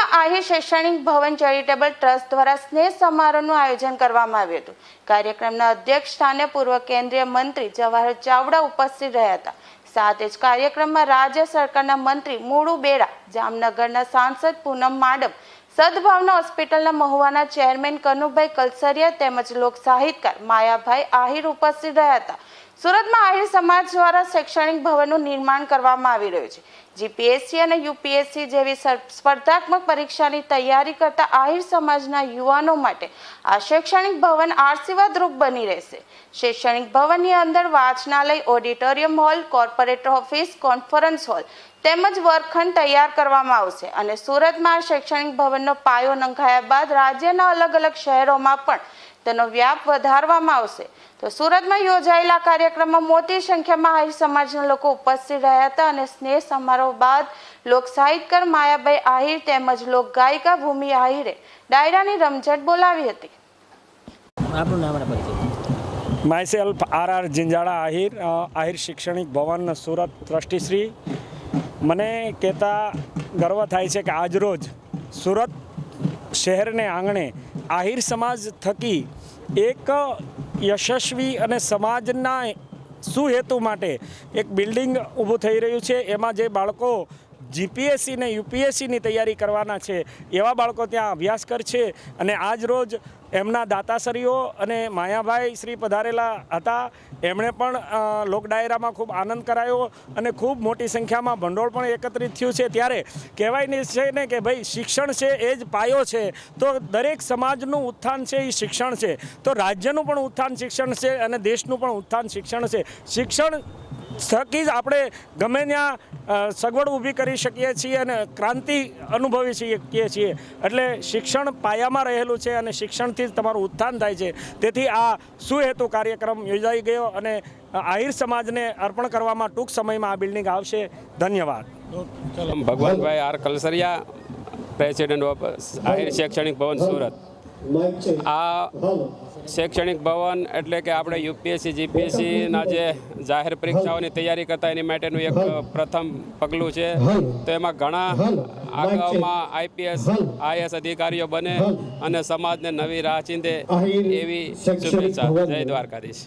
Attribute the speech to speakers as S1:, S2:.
S1: આહિર શૈક્ષણિક ભવન charitable trust દ્વારા સ્નેહ સમારોહનું આયોજન કરવામાં આવ્યું હતું. કાર્યક્રમના અધ્યક્ષ સ્થાને પૂર્વ કેન્દ્રીય મંત્રી જવાહર ચાવડા ઉપસ્થિત રહ્યા હતા. સાથે જ કાર્યક્રમમાં રાજ્ય સરકારના મંત્રી મુળુ બેડા જામનગરના સાંસદ પૂનમ માડમ સદભાવના હોસ્પિટલના મહુવાના ચેરમેન કનુભાઈ કલસરિયા તેમજ લોક સાહિત્યકાર માયાભાઈ આહિર ઉપસ્થિત રહ્યા હતા. સુરતમાં આહિર સમાજ દ્વારા શૈક્ષણિક ભવનનું નિર્માણ કરવામાં આવી રહ્યું છે. જીપીએસસી અને યુપીએસસી જેવી સ્પર્ધાત્મક પરીક્ષાની તૈયારી કરતા આહિર સમાજના યુવાનો માટે આ શૈક્ષણિક ભવન આશીર્વાદરૂપ બની રહેશે. શૈક્ષણિક ભવનની અંદર વાંચનાલય, auditorium hall corporator office, conference hall તેમજ વર્ગખંડ તૈયાર કરવામાં આવશે અને સુરતમાં શૈક્ષણિક ભવનનો પાયો નંખાયા બાદ રાજ્યના અલગ અલગ શહેરોમાં પણ તેનો વ્યાપ વધારવામાં આવશે. તો સુરતમાં યોજાયેલા કાર્યક્રમમાં મોટી સંખ્યામાં આહિર સમાજના લોકો ઉપસ્થિત રહ્યા હતા અને સ્નેહ સમારોહ બાદ લોક સાહિત્યકાર માયાભાઈ આહિર તેમજ લોક ગાયિકા ભૂમિ આહિરે ડાયરાની રમઝટ બોલાવી હતી.
S2: આપણું નામ પરિચય.
S3: Myself R R Jinjala Ahir Ahir શૈક્ષણિક ભવન સુરત ટ્રસ્ટીશ્રી મને કહેતા ગર્વ થાય છે કે આજરોજ સુરત શહેરને આંગણે આહિર સમાજ થકી એક યશસ્વી અને સમાજના સુહેતુ માટે એક બિલ્ડિંગ ઊભું થઈ રહ્યું છે. એમાં જે બાળકો જીપીએસસી ને યુપીએસસીની તૈયારી કરવાના છે, એવા બાળકો ત્યાં અભ્યાસ કરશે અને આજ રોજ એમના દાતાશ્રીઓ અને માયાભાઈ શ્રી પધારેલા હતા. એમણે પણ લોક ડાયરામાં ખૂબ આનંદ કરાયો અને ખૂબ મોટી સંખ્યામાં ભંડોળ પણ એકત્રિત થયું છે. ત્યારે કહેવાય છે ને કે ભાઈ શિક્ષણ છે એ જ પાયો છે. તો દરેક સમાજનું ઉત્થાન છે એ શિક્ષણ છે. તો રાજ્યનું પણ ઉત્થાન શિક્ષણ છે અને દેશનું પણ ઉત્થાન શિક્ષણ છે. શિક્ષણ થકી જ આપણે ગમે ત્યાં સગવડ ઊભી કરી શકીએ છીએ અને ક્રાંતિ અનુભવી શકીએ છીએ. એટલે શિક્ષણ પાયામાં રહેલું છે અને શિક્ષણથી જ તમારું ઉત્થાન થાય છે. તેથી આ સુહેતુ કાર્યક્રમ યોજાઈ ગયો અને આહિર સમાજને અર્પણ કરવામાં ટૂંક સમયમાં આ બિલ્ડિંગ આવશે. ધન્યવાદ.
S4: Bhagwanbhai R Kalsariya, president of Ahir શૈક્ષણિક ભવન સુરત. આ શૈક્ષણિક ભવન એટલે કે આપણે યુપીએસસી જીપીએસસીના જે જાહેર પરીક્ષાઓની તૈયારી કરતા એની માટેનું એક પ્રથમ પગલું છે. તો એમાં ઘણા આગળમાં આઈપીએસ આઈએસ અધિકારીઓ બને અને સમાજને નવી રાહ ચીંધે એવી શુભેચ્છા. જય દ્વારકાધીશ.